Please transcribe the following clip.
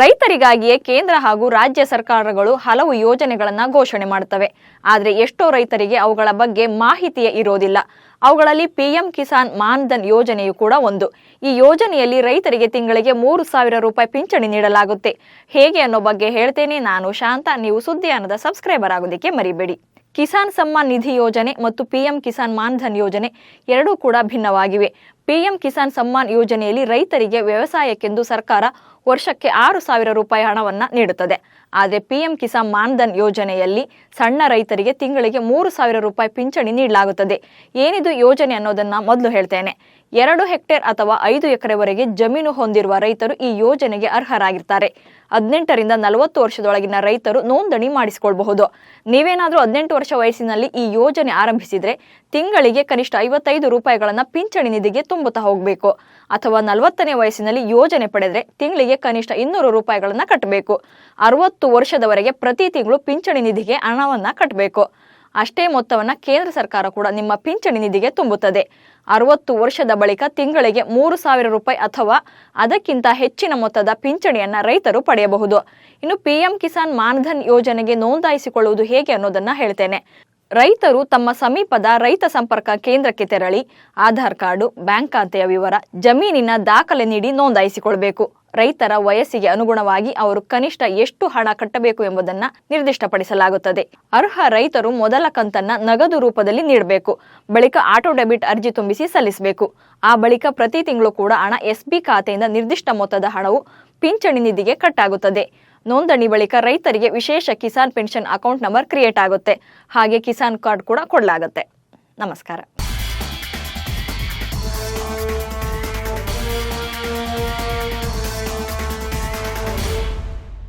ರೈತರಿಗಾಗಿಯೇ ಕೇಂದ್ರ ಹಾಗೂ ರಾಜ್ಯ ಸರ್ಕಾರಗಳು ಹಲವು ಯೋಜನೆಗಳನ್ನು ಘೋಷಣೆ ಮಾಡುತ್ತವೆ ಆದರೆ ಎಷ್ಟೋ ರೈತರಿಗೆ ಅವುಗಳ ಬಗ್ಗೆ ಮಾಹಿತಿಯೇ ಇರೋದಿಲ್ಲ. ಅವುಗಳಲ್ಲಿ ಪಿಎಂ ಕಿಸಾನ್ ಮಾನ್ಧನ್ ಯೋಜನೆಯು ಕೂಡ ಒಂದು. ಈ ಯೋಜನೆಯಲ್ಲಿ ರೈತರಿಗೆ ತಿಂಗಳಿಗೆ ಮೂರು ಸಾವಿರ ರೂಪಾಯಿ ಪಿಂಚಣಿ ನೀಡಲಾಗುತ್ತೆ. ಹೇಗೆ ಅನ್ನೋ ಬಗ್ಗೆ ಹೇಳ್ತೇನೆ ನಾನು ಶಾಂತ. ನೀವು ಸುದ್ದಿಯಾನದ ಸಬ್ಸ್ಕ್ರೈಬರ್ ಆಗೋದಕ್ಕೆ ಮರಿಬೇಡಿ. ಕಿಸಾನ್ ಸಮ್ಮಾನ್ ನಿಧಿ ಯೋಜನೆ ಮತ್ತು ಪಿಎಂ ಕಿಸಾನ್ ಮಾನ್ಧನ್ ಯೋಜನೆ ಎರಡೂ ಕೂಡ ಭಿನ್ನವಾಗಿವೆ. ಪಿಎಂ ಕಿಸಾನ್ ಸಮ್ಮಾನ್ ಯೋಜನೆಯಲ್ಲಿ ರೈತರಿಗೆ ವ್ಯವಸಾಯಕ್ಕೆಂದು ಸರ್ಕಾರ ವರ್ಷಕ್ಕೆ ಆರು ಸಾವಿರ ರೂಪಾಯಿ ಹಣವನ್ನು ನೀಡುತ್ತದೆ. ಆದರೆ ಪಿಎಂ ಕಿಸಾನ್ ಮಾನ್ಧನ್ ಯೋಜನೆಯಲ್ಲಿ ಸಣ್ಣ ರೈತರಿಗೆ ತಿಂಗಳಿಗೆ ಮೂರು ಸಾವಿರ ರೂಪಾಯಿ ಪಿಂಚಣಿ ನೀಡಲಾಗುತ್ತದೆ. ಏನಿದು ಯೋಜನೆ ಅನ್ನೋದನ್ನ ಮೊದಲು ಹೇಳ್ತೇನೆ. ಎರಡು ಹೆಕ್ಟೇರ್ ಅಥವಾ ಐದು ಎಕರೆವರೆಗೆ ಜಮೀನು ಹೊಂದಿರುವ ರೈತರು ಈ ಯೋಜನೆಗೆ ಅರ್ಹರಾಗಿರ್ತಾರೆ. ಹದಿನೆಂಟರಿಂದ ನಲವತ್ತು ವರ್ಷದೊಳಗಿನ ರೈತರು ನೋಂದಣಿ ಮಾಡಿಸಿಕೊಳ್ಳಬಹುದು ನೀವೇನಾದರೂ ಹದಿನೆಂಟು ವರ್ಷ ವಯಸ್ಸಿನಲ್ಲಿ ಈ ಯೋಜನೆ ಆರಂಭಿಸಿದರೆ ತಿಂಗಳಿಗೆ ಕನಿಷ್ಠ ಐವತ್ತೈದು ರೂಪಾಯಿಗಳನ್ನು ಪಿಂಚಣಿ ನಿಧಿಗೆ ತುಂಬುತ್ತಾ ಹೋಗಬೇಕು ಅಥವಾ ನಲವತ್ತನೇ ವಯಸ್ಸಿನಲ್ಲಿ ಯೋಜನೆ ಪಡೆದರೆ ತಿಂಗಳಿಗೆ ಕನಿಷ್ಠ ಇನ್ನೂರು ರೂಪಾಯಿಗಳನ್ನು ಕಟ್ಟಬೇಕು. ಅರವತ್ತು ವರ್ಷದವರೆಗೆ ಪ್ರತಿ ತಿಂಗಳು ಪಿಂಚಣಿ ನಿಧಿಗೆ ಹಣವನ್ನು ಕಟ್ಟಬೇಕು. ಅಷ್ಟೇ ಮೊತ್ತವನ್ನು ಕೇಂದ್ರ ಸರ್ಕಾರ ಕೂಡ ನಿಮ್ಮ ಪಿಂಚಣಿ ನಿಧಿಗೆ ತುಂಬುತ್ತದೆ. ಅರವತ್ತು ವರ್ಷದ ಬಳಿಕ ತಿಂಗಳಿಗೆ ಮೂರು ಸಾವಿರ ರೂಪಾಯಿ ಅಥವಾ ಅದಕ್ಕಿಂತ ಹೆಚ್ಚಿನ ಮೊತ್ತದ ಪಿಂಚಣಿಯನ್ನ ರೈತರು ಪಡೆಯಬಹುದು. ಇನ್ನು ಪಿಎಂ ಕಿಸಾನ್ ಮಾನ್ಧನ್ ಯೋಜನೆಗೆ ನೋಂದಾಯಿಸಿಕೊಳ್ಳುವುದು ಹೇಗೆ ಅನ್ನೋದನ್ನ ಹೇಳ್ತೇನೆ. ರೈತರು ತಮ್ಮ ಸಮೀಪದ ರೈತ ಸಂಪರ್ಕ ಕೇಂದ್ರಕ್ಕೆ ತೆರಳಿ ಆಧಾರ್ ಕಾರ್ಡು, ಬ್ಯಾಂಕ್ ಖಾತೆಯ ವಿವರ, ಜಮೀನಿನ ದಾಖಲೆ ನೀಡಿ ನೋಂದಾಯಿಸಿಕೊಳ್ಬೇಕು. ರೈತರ ವಯಸ್ಸಿಗೆ ಅನುಗುಣವಾಗಿ ಅವರು ಕನಿಷ್ಠ ಎಷ್ಟು ಹಣ ಕಟ್ಟಬೇಕು ಎಂಬುದನ್ನು ನಿರ್ದಿಷ್ಟಪಡಿಸಲಾಗುತ್ತದೆ. ಅರ್ಹ ರೈತರು ಮೊದಲ ಕಂತನ್ನ ನಗದು ರೂಪದಲ್ಲಿ ನೀಡಬೇಕು. ಬಳಿಕ ಆಟೋ ಡೆಬಿಟ್ ಅರ್ಜಿ ತುಂಬಿಸಿ ಸಲ್ಲಿಸಬೇಕು. ಆ ಬಳಿಕ ಪ್ರತಿ ತಿಂಗಳು ಕೂಡ ಹಣ ಎಸ್ಬಿ ಖಾತೆಯಿಂದ ನಿರ್ದಿಷ್ಟ ಮೊತ್ತದ ಹಣವು ಪಿಂಚಣಿ ನಿಧಿಗೆ ಕಟ್ಟಾಗುತ್ತದೆ. ನೋಂದಣಿ ಬಳಿಕ ರೈತರಿಗೆ ವಿಶೇಷ Kisan pension account number create ಆಗುತ್ತೆ. ಹಾಗೆ ಕಿಸಾನ್ ಕಾರ್ಡ್ ಕೂಡ ಕೊಡಲಾಗುತ್ತೆ. ನಮಸ್ಕಾರ.